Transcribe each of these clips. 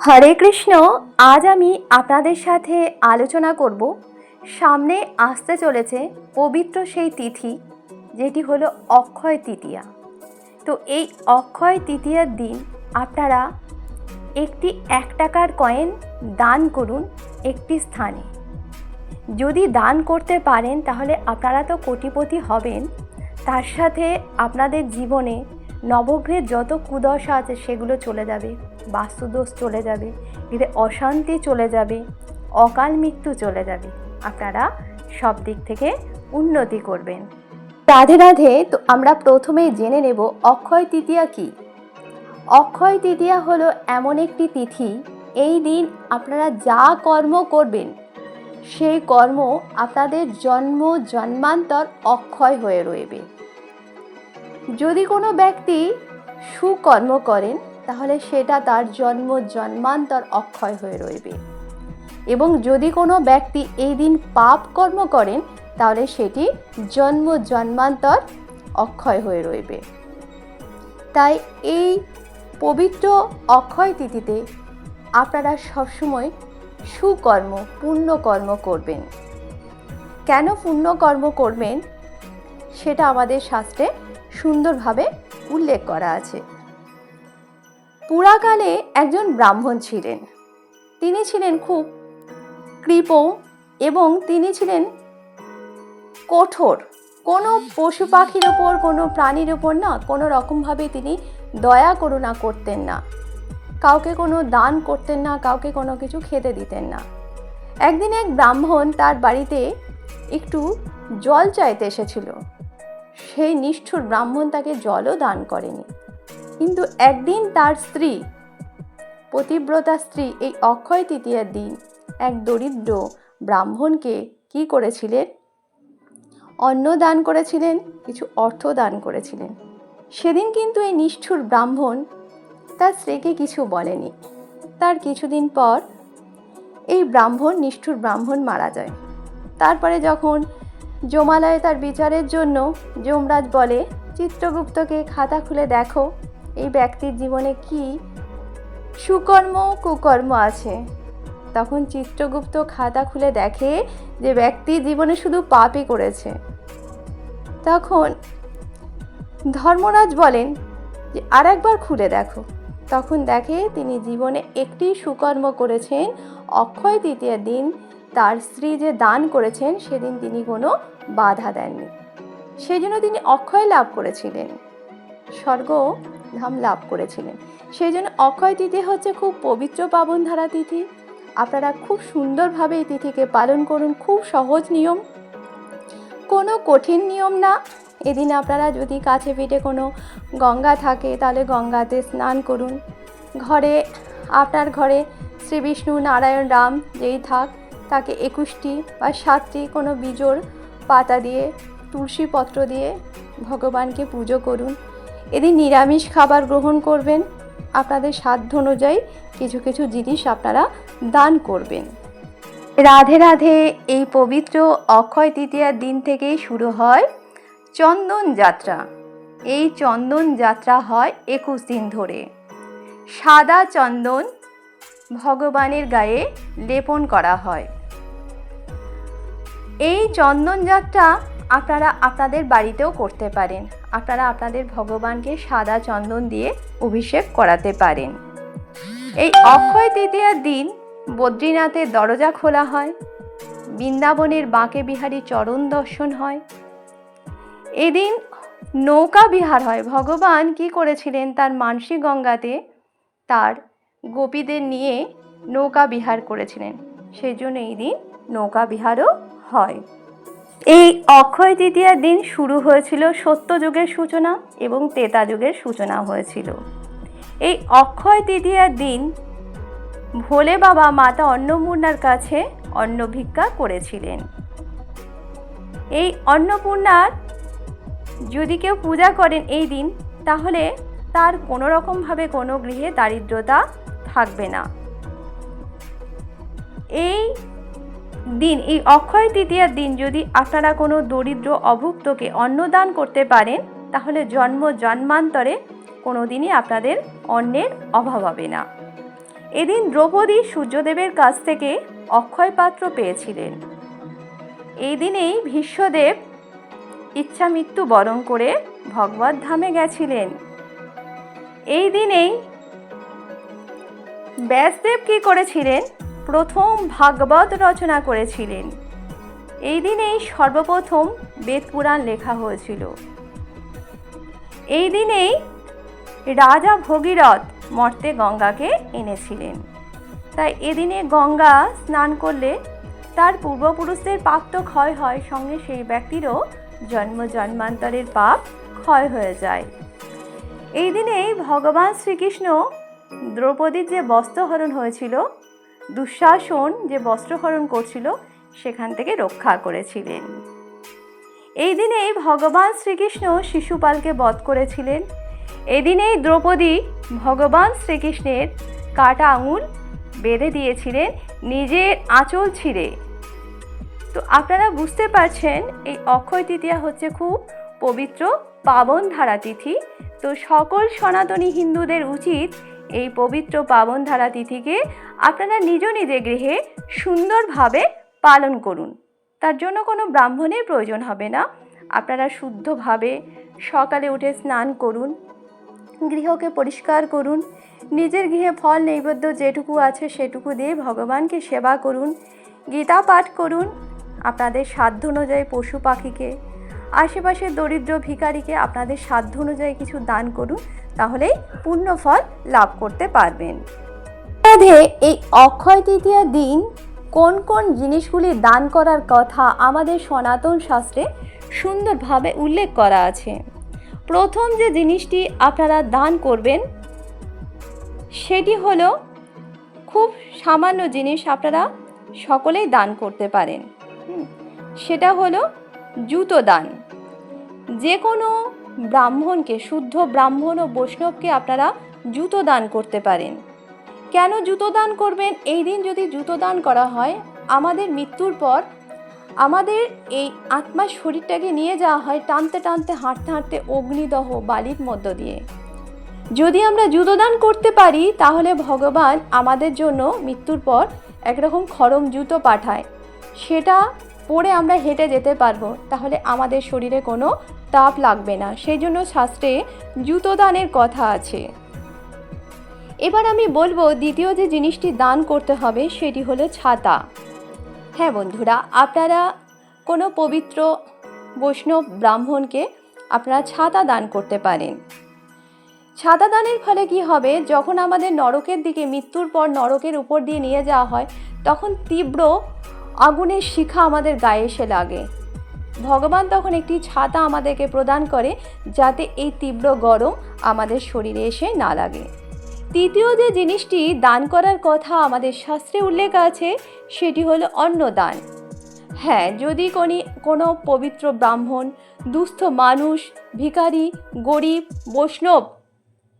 হরে কৃষ্ণ, আজ আমি আপনাদের সাথে আলোচনা করব। সামনে আসতে চলেছে পবিত্র সেই তিথি, যেটি হলো অক্ষয় তৃতীয়া। তো এই অক্ষয় তৃতীয়ার দিন আপনারা একটি এক টাকার কয়েন দান করুন একটি স্থানে। যদি দান করতে পারেন, তাহলে আপনারা তো কোটিপতি হবেন। তার সাথে আপনাদের জীবনে নবগ্রহের যত কুদশা আছে, সেগুলো চলে যাবে। বাস্তুদোষ চলে যাবে গৃহে অশান্তি চলে যাবে, অকাল মৃত্যু চলে যাবে। আপনারা সব দিক থেকে উন্নতি করবেন। রাধে রাধে, তো আমরা প্রথমেই জেনে নেব অক্ষয় তৃতীয়া কী? অক্ষয় তৃতীয়া হলো এমন একটি তিথি, এই দিন আপনারা যা কর্ম করবেন, সেই কর্ম আপনাদের জন্ম জন্মান্তর অক্ষয় হয়ে রইবে। যদি কোনো ব্যক্তি সুকর্ম করেন তাহলে সেটা তার জন্ম, জন্মান্তর অক্ষয় হয়ে রইবে। এবং যদি কোনো ব্যক্তি এই দিন পাপ কর্ম করেন, তাহলে সেটি জন্ম, জন্মান্তর অক্ষয় হয়ে রইবে। তাই এই পবিত্র অক্ষয় তিথিতে আপনারা সবসময় সুকর্ম, পুণ্যকর্ম করবেন। কেন পুণ্যকর্ম করবেন? সেটা আমাদের শাস্ত্রে সুন্দরভাবে উল্লেখ করা আছে। পুরাকালে একজন ব্রাহ্মণ ছিলেন। তিনি ছিলেন খুব কৃপ এবং তিনি ছিলেন কঠোর। কোনো পশু পাখির ওপর, কোনো প্রাণীর ওপর না, কোনো রকমভাবে তিনি দয়া করুণা করতেন না। কাউকে কোনো দান করতেন না, কাউকে কোনো কিছু খেতে দিতেন না। একদিন এক ব্রাহ্মণ তার বাড়িতে একটু জল চাইতে এসেছিল। সেই নিষ্ঠুর ব্রাহ্মণ তাকে জলও দান করেনি। কিন্তু একদিন তার স্ত্রী, পতিব্রতা স্ত্রী এই অক্ষয় তৃতীয়ার দিন এক দরিদ্র ব্রাহ্মণকে কি করেছিলেন? অন্ন দান করেছিলেন, কিছু অর্থ দান করেছিলেন। সেদিন কিন্তু এই নিষ্ঠুর ব্রাহ্মণ তার স্ত্রীকে কিছু বলেনি। তার কিছুদিন পর এই ব্রাহ্মণ, নিষ্ঠুর ব্রাহ্মণ মারা যায়। তারপরে যখন জমালয়ে তার বিচারের জন্য যমরাজ বলে, চিত্রগুপ্তকে খাতা খুলে দেখো। এই ব্যক্তির জীবনে কি সুকর্ম কুকর্ম আছে? তখন চিত্রগুপ্ত খাতা খুলে দেখে যে ব্যক্তি জীবনে শুধু পাপই করেছে। তখন ধর্মরাজ বলেন যে আর একবার খুলে দেখো। তখন দেখে তিনি জীবনে একটি সুকর্ম করেছেন। অক্ষয় তৃতীয় দিন তার স্ত্রী যে দান করেছেন, সেদিন তিনি কোনো বাধা দেননি। সেই জন্য তিনি অক্ষয় লাভ করেছিলেন। স্বর্গ ধাম লাভ করেছিলেন। সেই জন্য অক্ষয় তিথি হচ্ছে খুব পবিত্র পাবন ধারা তিথি। আপনারা খুব সুন্দরভাবে এই তিথিকে পালন করুন, খুব সহজ নিয়ম। কোনো কঠিন নিয়ম না। এদিন আপনারা যদি কাছে পিঠে কোনো গঙ্গা থাকে, তাহলে গঙ্গাতে স্নান করুন। ঘরে, আপনার ঘরে শ্রী বিষ্ণু, নারায়ণ, রাম যেই থাক, তাকে একুশটি বা সাতটি কোনো বীজোর পাতা দিয়ে, তুলসী পত্র দিয়ে ভগবানকে পুজো করুন। এদিন নিরামিষ খাবার গ্রহণ করবেন। আপনাদের সাধ্য অনুযায়ী কিছু কিছু জিনিস আপনারা দান করবেন। রাধে রাধে, এই পবিত্র অক্ষয় তৃতীয়ার দিন থেকেই শুরু হয় চন্দন যাত্রা। এই চন্দন যাত্রা হয় একুশ দিন ধরে। সাদা চন্দন ভগবানের গায়ে লেপন করা হয়। এই চন্দন যাত্রা আপনারা আপনাদের বাড়িতেও করতে পারেন। আপনারা আপনাদের ভগবানকে সাদা চন্দন দিয়ে অভিষেক করাতে পারেন। এই অক্ষয় তৃতীয়ার দিন বদ্রীনাথের দরজা খোলা হয়। বৃন্দাবনের বাঁকে বিহারী চরণ দর্শন হয়। এদিন নৌকা বিহার হয়। ভগবান কি করেছিলেন? তার মানসী গঙ্গাতে তার গোপীদের নিয়ে নৌকা বিহার করেছিলেন। সেই জন্য এই দিন নৌকা বিহারও হয়। এই অক্ষয় তৃতীয়ার দিন শুরু হয়েছিল সত্যযুগের সূচনা এবং তেতা যুগের সূচনা হয়েছিল। এই অক্ষয় তৃতীয়ার দিন ভোলে বাবা মাতা অন্নপূর্ণার কাছে অন্ন ভিক্ষা করেছিলেন। এই অন্নপূর্ণার যদি কেউ পূজা করেন এই দিন, তাহলে তার কোনো রকমভাবে কোনো গৃহে দারিদ্রতা থাকবে না। এই দিন, এই অক্ষয় তৃতীয়ার দিন যদি আপনারা কোনো দরিদ্র অভুক্তকে অন্নদান করতে পারেন, তাহলে জন্ম জন্মান্তরে কোনো দিনই আপনাদের অন্নের অভাব হবে না। এদিন দ্রৌপদী সূর্যদেবের কাছ থেকে অক্ষয় পাত্র পেয়েছিলেন। এই দিনেই ভীষ্মদেব ইচ্ছা মৃত্যু বরণ করে ভগবত ধামে গেছিলেন। এই দিনেই ব্যাসদেব কি করেছিলেন? প্রথম ভাগবত রচনা করেছিলেন। এই দিনেই সর্বপ্রথম বেদ পুরাণ লেখা হয়েছিল। এই দিনেই রাজা ভগীরথ মর্তে গঙ্গাকে এনেছিলেন। তাই এদিনে গঙ্গা স্নান করলে তার পূর্বপুরুষদের পাপ তো ক্ষয় হয়, সঙ্গে সেই ব্যক্তিরও জন্ম জন্মান্তরের পাপ ক্ষয় হয়ে যায়। এই দিনেই ভগবান শ্রীকৃষ্ণ দ্রৌপদীর যে বস্ত্রহরণ হয়েছিল দুঃশাসন যে বস্ত্রহরণ করছিল, সেখান থেকে রক্ষা করেছিলেন। এই দিনেই ভগবান শ্রীকৃষ্ণ শিশুপালকে বধ করেছিলেন। এদিনেই দ্রৌপদী ভগবান শ্রীকৃষ্ণের কাটা আঙুল বেঁধে দিয়েছিলেন নিজের আঁচল ছিঁড়ে। তো আপনারা বুঝতে পারছেন, এই অক্ষয় তৃতীয়া হচ্ছে খুব পবিত্র পাবন ধারা তিথি। তো সকল সনাতনী হিন্দুদের উচিত এই পবিত্র পাবন ধারা তিথিকে আপনারা নিজ নিজ গৃহে সুন্দরভাবে পালন করুন। তার জন্য কোনো ব্রাহ্মণের প্রয়োজন হবে না। আপনারা শুদ্ধভাবে সকালে উঠে স্নান করুন, গৃহকে পরিষ্কার করুন, নিজের গৃহে ফল নৈবেদ্য যেটুকু আছে সেটুকু দিয়ে ভগবানকে সেবা করুন, গীতা পাঠ করুন। আপনাদের সাধ্য অনুযায়ী পশু পাখিকে আশেপাশে দরিদ্র ভিখারিকে আপনাদের সাধ্য অনুযায়ী কিছু দান করুন তাহলেই পূর্ণ ফল লাভ করতে পারবেন। রাধে, এই অক্ষয় তৃতীয়া দিন কোন কোন জিনিসগুলি দান করার কথা আমাদের সনাতন শাস্ত্রে সুন্দরভাবে উল্লেখ করা আছে? প্রথম যে জিনিসটি আপনারা দান করবেন, সেটি হলো খুব সামান্য জিনিস আপনারা সকলেই দান করতে পারেন। সেটা হলো জুতো দান। যে কোনো ব্রাহ্মণকে, শুদ্ধ ব্রাহ্মণ ও বৈষ্ণবকে আপনারা জুতো দান করতে পারেন। কেন জুতো দান করবেন? এই দিন যদি জুতো দান করা হয়, আমাদের মৃত্যুর পর আমাদের এই আত্মার শরীরটাকে নিয়ে যাওয়া হয় টানতে টানতে, হাঁটতে হাঁটতে অগ্নিদহ বালির মধ্য দিয়ে। যদি আমরা জুতোদান করতে পারি, তাহলে ভগবান আমাদের জন্য মৃত্যুর পর একরকম খরম জুতো পাঠায়। সেটা পরে আমরা হেঁটে যেতে পারব, তাহলে আমাদের শরীরে কোনো তাপ লাগবে না। সেই জন্য শাস্ত্রে জুতোদানের কথা আছে। এবার আমি বলব দ্বিতীয় যে জিনিসটি দান করতে হবে, সেটি হলো ছাতা। হ্যাঁ বন্ধুরা, আপনারা কোনো পবিত্র বৈষ্ণব ব্রাহ্মণকে আপনারা ছাতা দান করতে পারেন। ছাতা দানের ফলে কি হবে? যখন আমাদের নরকের দিকে, মৃত্যুর পর নরকের উপর দিয়ে নিয়ে যাওয়া হয়, তখন তীব্র আগুনের শিখা আমাদের গায়ে এসে লাগে। ভগবান তখন একটি ছাতা আমাদেরকে প্রদান করে যাতে এই তীব্র গরম আমাদের শরীরে এসে না লাগে। তৃতীয় যে জিনিসটি দান করার কথা আমাদের শাস্ত্রে উল্লেখ আছে, সেটি হলো অন্নদান। হ্যাঁ যদি কোনি, কোনো পবিত্র ব্রাহ্মণ, দুস্থ মানুষ, ভিখারি, গরিব, বৈষ্ণব,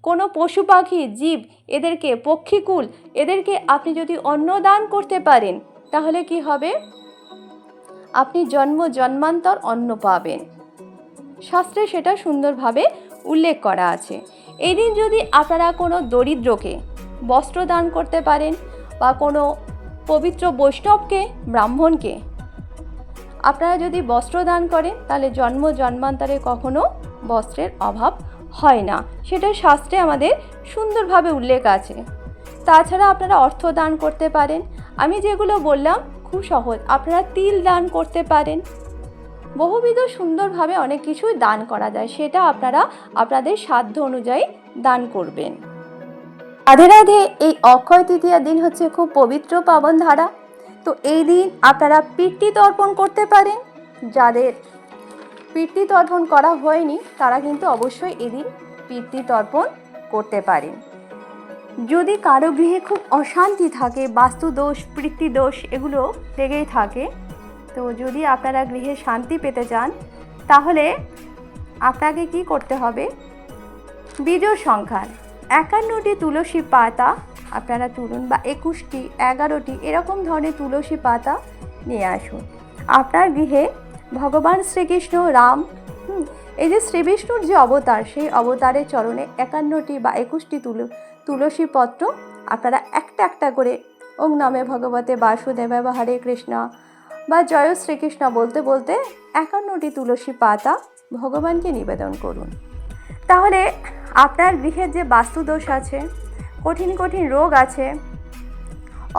কোনো পশু পাখি, জীব, এদেরকে পক্ষীকুল, এদেরকে আপনি যদি অন্ন দান করতে পারেন তাহলে কি হবে? আপনি জন্ম জন্মান্তর অন্ন পাবেন। শাস্ত্রে সেটা সুন্দরভাবে উল্লেখ করা আছে। এই যদি আপনারা কোনো দরিদ্রকে বস্ত্র দান করতে পারেন বা কোনো পবিত্র বৈষ্ণবকে, ব্রাহ্মণকে আপনারা যদি বস্ত্র দান করেন, তাহলে জন্ম জন্মান্তরে কখনো বস্ত্রের অভাব হয় না। সেটা শাস্ত্রে আমাদের সুন্দরভাবে উল্লেখ আছে। তাছাড়া আপনারা অর্থ দান করতে পারেন। আমি যেগুলো বললাম খুব সহজ। আপনারা তিল দান করতে পারেন। বহুবিধ সুন্দরভাবে অনেক কিছুই দান করা যায়। সেটা আপনারা আপনাদের সাধ্য অনুযায়ী দান করবেন। রাধে রাধে, এই অক্ষয় তৃতীয়া দিন হচ্ছে খুব পবিত্র পাবন ধারা তো এই দিন আপনারা পিতৃ তর্পণ করতে পারেন। যাদের পিতৃ তর্পণ করা হয়নি, তারা কিন্তু অবশ্যই এদিন পিতৃ তর্পণ করতে পারেন। যদি কারও গৃহে খুব অশান্তি থাকে, বাস্তুদোষ দোষ এগুলো লেগেই থাকে, তো যদি আপনারা গৃহে শান্তি পেতে চান, তাহলে আপনাকে কি করতে হবে? বীজোর সংখ্যার একান্নটি তুলসী পাতা, আপনারা তুলুন বা একুশটি, এগারোটি, এরকম ধরনের তুলসী পাতা নিয়ে আসুন। আপনার গৃহে ভগবান শ্রীকৃষ্ণ, রাম এই যে শ্রীবিষ্ণুর যে অবতার, সেই অবতারের চরণে একান্নটি বা একুশটি তুল তুলসী পত্র। আপনারা একটা একটা করে ওম নামে ভগবতে বাসুদেব বা হরে কৃষ্ণ বা জয় শ্রীকৃষ্ণ বলতে বলতে একান্নটি তুলসী পাতা ভগবানকে নিবেদন করুন। তাহলে আপনার গৃহের যে বাস্তুদোষ আছে, কঠিন কঠিন রোগ আছে,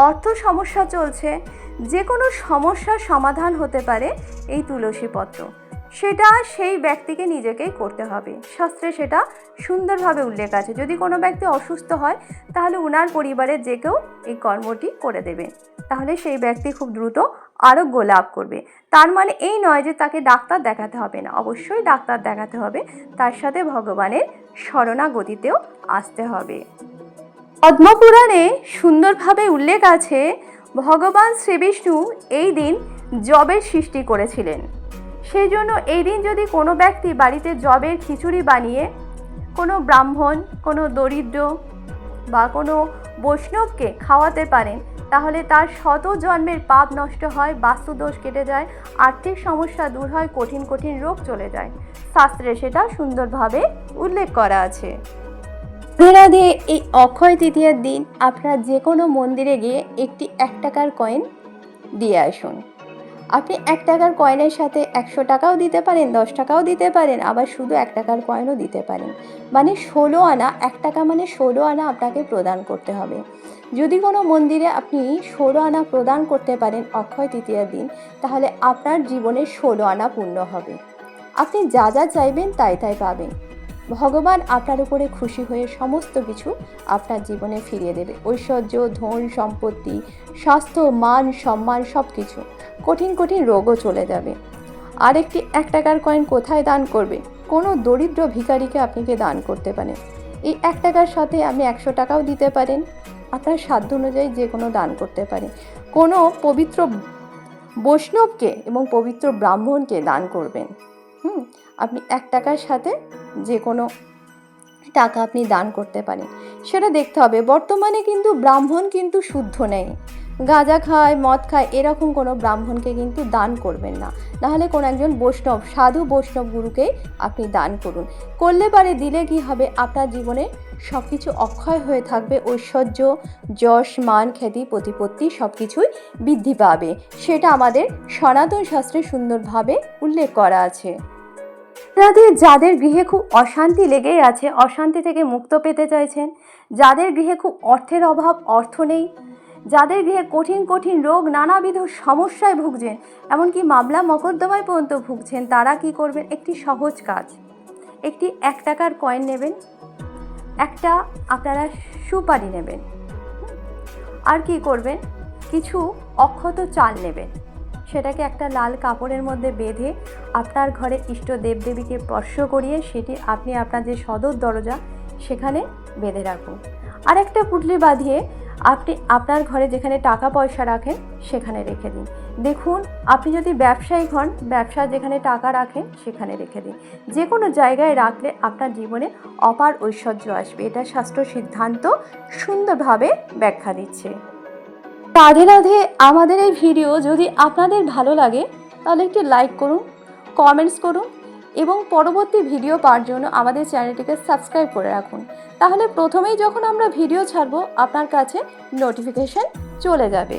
অর্থ সমস্যা চলছে যে কোনো সমস্যার সমাধান হতে পারে এই তুলসী পত্র। সেটা সেই ব্যক্তিকে নিজেকেই করতে হবে। শাস্ত্রে সেটা সুন্দরভাবে উল্লেখ আছে। যদি কোনো ব্যক্তি অসুস্থ হয়, তাহলে উনার পরিবারের যে কেউ এই কর্মটি করে দেবে। তাহলে সেই ব্যক্তি খুব দ্রুত আরোগ্য লাভ করবে। তার মানে এই নয় যে তাকে ডাক্তার দেখাতে হবে না। অবশ্যই ডাক্তার দেখাতে হবে। তার সাথে ভগবানের শরণাগতিতেও আসতে হবে। পদ্মপুরাণে সুন্দরভাবে উল্লেখ আছে, ভগবান শ্রীবিষ্ণু এই দিন জবের সৃষ্টি করেছিলেন। সেই জন্য এই দিন যদি কোনো ব্যক্তি বাড়িতে জবের খিচুড়ি বানিয়ে কোনো ব্রাহ্মণ, কোনো দরিদ্র বা কোনো বৈষ্ণবকে খাওয়াতে পারেন, তাহলে তার শত জন্মের পাপ নষ্ট হয়, বাস্তুদোষ কেটে যায়, আর্থিক সমস্যা দূর হয়, কঠিন কঠিন রোগ চলে যায়। শাস্ত্রে সেটা সুন্দরভাবে উল্লেখ করা আছে। রাধে এই অক্ষয় তৃতীয়ার দিন আপনারা যে কোনো মন্দিরে গিয়ে একটি এক টাকার কয়েন দিয়ে আসুন। আপনি এক টাকার কয়েনের সাথে একশো টাকাও দিতে পারেন, দশ টাকাও দিতে পারেন, আবার শুধু এক টাকার কয়েনও দিতে পারেন। মানে ষোলো আনা, এক টাকা মানে ষোলো আনা আপনাকে প্রদান করতে হবে। যদি কোনো মন্দিরে আপনি ষোলো আনা প্রদান করতে পারেন অক্ষয় তৃতীয়ার দিন, তাহলে আপনার জীবনে ষোলো আনা পূর্ণ হবে। আপনি যা যা চাইবেন তাই তাই পাবেন। ভগবান আপনার উপরে খুশি হয়ে সমস্ত কিছু আপনার জীবনে ফিরিয়ে দেবে। ঐশ্বর্য, ধন, সম্পত্তি, স্বাস্থ্য, মান, সম্মান সব কিছু কঠিন কঠিন রোগও চলে যাবে। আর একটি এক টাকার কয়েন কোথায় দান করবে? কোনো দরিদ্র ভিখারিকে আপনি কি দান করতে পারেন? এই এক টাকার সাথে আপনি একশো টাকাও দিতে পারেন। আপনার সাধ্য অনুযায়ী যে কোনো দান করতে পারেন কোনো পবিত্র বৈষ্ণবকে এবং পবিত্র ব্রাহ্মণকে দান করবেন। হুম, আপনি এক টাকার সাথে যে কোনো টাকা আপনি দান করতে পারেন। সেটা দেখতে হবে। বর্তমানে কিন্তু ব্রাহ্মণ কিন্তু শুদ্ধ নেই। গাঁজা খায়, মদ খায়, এরকম কোনো ব্রাহ্মণকে কিন্তু দান করবেন না। নাহলে কোনো একজন বৈষ্ণব, সাধু বৈষ্ণব গুরুকে আপনি দান করুন। করলে পারে, দিলে কি হবে? আপনার জীবনে সব কিছু অক্ষয় হয়ে থাকবে। ঐশ্বর্য, যশ, মান, খ্যাতি, প্রতিপত্তি সব কিছুই বৃদ্ধি পাবে। সেটা আমাদের সনাতন শাস্ত্রে সুন্দরভাবে উল্লেখ করা আছে। আপনাদের যাদের গৃহে খুব অশান্তি লেগেই আছে, অশান্তি থেকে মুক্ত পেতে চাইছেন। যাদের গৃহে খুব অর্থের অভাব, অর্থ নেই। যাদের গৃহে কঠিন কঠিন রোগ, নানাবিধ সমস্যায় ভুগছেন, এমনকি মামলা মকদ্দমায় পর্যন্ত ভুগছেন, তারা কি করবেন? একটি সহজ কাজ। একটি এক টাকার কয়েন নেবেন। একটা আপনারা সুপারি নেবেন। আর কি করবেন? কিছু অক্ষত চাল নেবেন। সেটাকে একটা লাল কাপড়ের মধ্যে বেঁধে আপনার ঘরে ইষ্ট দেবদেবীকে স্পর্শ করিয়ে সেটি আপনি আপনার যে সদর দরজা, সেখানে বেঁধে রাখুন। আর একটা পুটলি বাঁধিয়ে আপনি আপনার ঘরে যেখানে টাকা পয়সা রাখেন, সেখানে রেখে দিন। দেখুন, আপনি যদি ব্যবসায়ী হন, ব্যবসা যেখানে টাকা রাখেন, সেখানে রেখে দিন। যে কোনো জায়গায় রাখলে আপনার জীবনে অপার ঐশ্বর্য আসবে। এটা শাস্ত্র সিদ্ধান্ত সুন্দরভাবে ব্যাখ্যা দিচ্ছে। রাধে রাধে আমাদের এই ভিডিও যদি আপনাদের ভালো লাগে, তাহলে একটি লাইক করুন কমেন্টস করুন এবং পরবর্তী ভিডিও পাওয়ার জন্য আমাদের চ্যানেলটিকে সাবস্ক্রাইব করে রাখুন। তাহলে প্রথমেই যখন আমরা ভিডিও ছাড়বো, আপনার কাছে নোটিফিকেশন চলে যাবে।